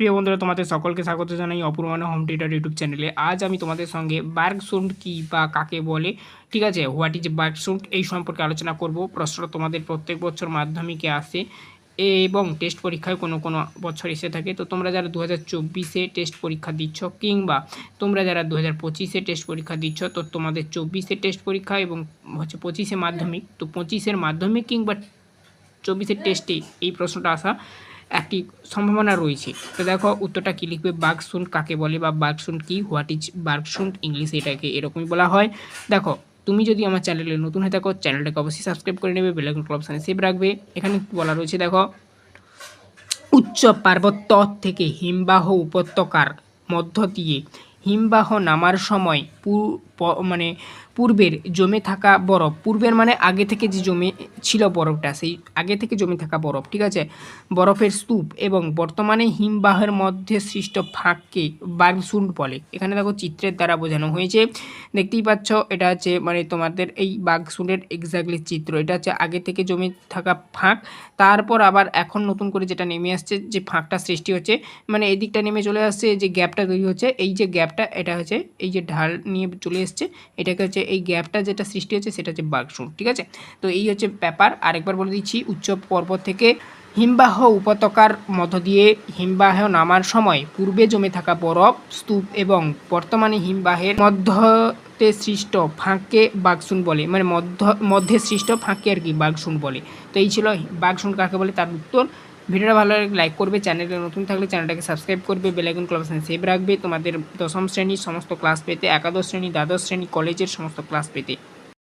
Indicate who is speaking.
Speaker 1: প্রিয় বন্ধুরা, তোমাদের সকলকে স্বাগত জানাই অপূর্বাণ হোম থিয়েটার ইউটিউব চ্যানেলে আজ আমি তোমাদের সঙ্গে বার্গসুন্ড কি বা কাকে বলে, ঠিক আছে? হোয়াট ইজ বার্গসুন্ড এই সম্পর্কে আলোচনা করব। প্রশ্ন তোমাদের প্রত্যেক বছর মাধ্যমিকে আসে এবং টেস্ট পরীক্ষায় কোনো কোনো বছর এসে থাকে। তো তোমরা যারা দু হাজার চব্বিশে টেস্ট পরীক্ষা দিচ্ছ কিংবা তোমরা যারা দু হাজার পঁচিশে টেস্ট পরীক্ষা দিচ্ছ, তো তোমাদের চব্বিশে টেস্ট পরীক্ষা এবং হচ্ছে পঁচিশে মাধ্যমিক। তো পঁচিশের মাধ্যমিক কিংবা চব্বিশের টেস্টে এই প্রশ্নটা আসা। একটি সম্ভাবনা রয়েছে। তো দেখো, উত্তরটা কী লিখবে? বাঘসুন্ড কাকে বলে বা বাঘসুন্ড কি? হোয়াট ইজ বাঘসুন্ড ইংলিশ এটাকে এরকমই বলা হয়। দেখো, তুমি যদি আমার চ্যানেলে নতুন হয়ে থাকো, চ্যানেলটাকে অবশ্যই সাবস্ক্রাইব করে নেবে বেলাইকন অপশানে সেভ রাখবে। এখানে বলা রয়েছে, দেখো, উচ্চ পার্বত্য থেকে হিমবাহ উপত্যকার মধ্য দিয়ে হিমবাহ নামার সময় মানে পূর্বের জমে থাকা বরফ। পূর্বের মানে আগে থেকে যে জমে ছিল বরফটা, সেই আগে থেকে জমে থাকা বরফ, ঠিক আছে? বরফের স্তূপ এবং বর্তমানে হিমবাহের মধ্যে সৃষ্ট ফাঁককে বার্গসুন্ড বলে। এখানে দেখো চিত্রের দ্বারা বোঝানো হয়েছে। দেখতেই পাচ্ছ, এটা হচ্ছে মানে তোমাদের এই বাঘসুন্ডের এক্স্যাক্টলি চিত্র। এটা হচ্ছে আগে থেকে জমে থাকা ফাঁক। তারপর আবার এখন নতুন করে যেটা নেমে আসছে, যে ফাঁকটা সৃষ্টি হচ্ছে মানে এদিকটা নেমে চলে আসছে, যে গ্যাপটা তৈরি হচ্ছে। এই যে গ্যাপটা, এটা হচ্ছে এই যে ঢাল নিয়ে চলে এসছে। এটাকে হচ্ছে এই গ্যাপটা যেটা সৃষ্টি হচ্ছে সেটা হচ্ছে বাঘসুন ঠিক আছে? তো এই হচ্ছে ব্যাপার। আরেকবার বলে দিচ্ছি উচ্চ পর্বত থেকে হিমবাহ উপত্যকার মধ্য দিয়ে হিমবাহ নামার সময় পূর্বে জমে থাকা বরফ, স্তূপ এবং বর্তমানে হিমবাহের মধ্যতে সৃষ্ট ফাঁককে বাঘসুন বলে মানে মধ্য, মধ্যে সৃষ্ট ফাঁকে আর কি বাঘসুন বলে। তো এই ছিল বাঘসুন কাকে বলে, তার উত্তর। ভিডিওটা ভালো লাগলে লাইক করবে, চ্যানেলে নতুন থাকলে চ্যানেলটাকে সাবস্ক্রাইব করবে বেলাইকন ক্লাব সেভ রাখবে। তোমাদের দশম শ্রেণির সমস্ত ক্লাস পেতে, একাদশ শ্রেণি, দ্বাদশ শ্রেণি কলেজের সমস্ত ক্লাস পেতে।